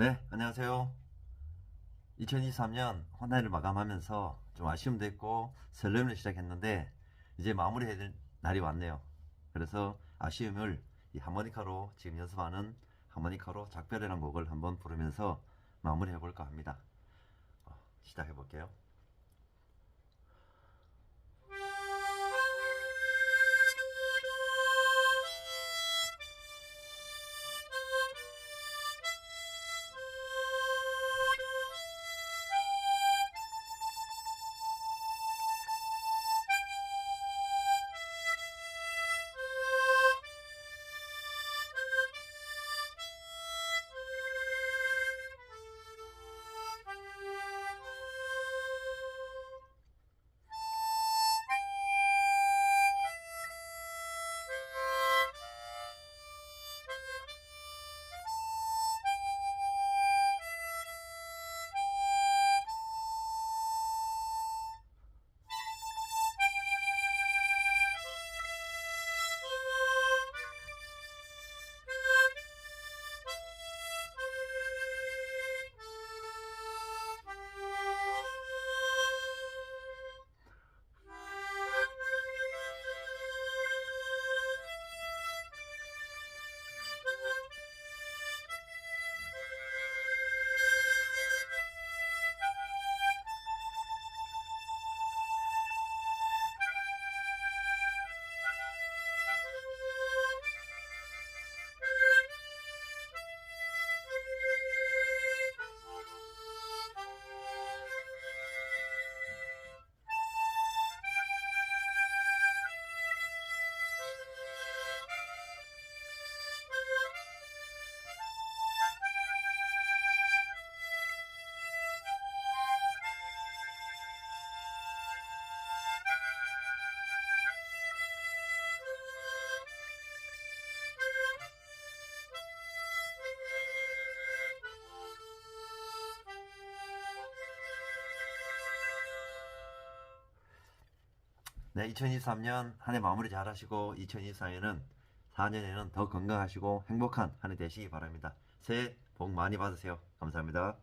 네, 안녕하세요. 2023년 한 해를 마감하면서 좀 아쉬움도 있고 설렘을 시작했는데 이제 마무리해야 될 날이 왔네요. 그래서 아쉬움을 이 하모니카로 지금 연습하는 하모니카로 작별이라는 곡을 한번 부르면서 마무리해 볼까 합니다. 어, 시작해 볼게요. 네, 2023년 한 해 마무리 잘 하시고 2024년은 4년에는 더 건강하시고 행복한 한 해 되시기 바랍니다. 새해 복 많이 받으세요. 감사합니다.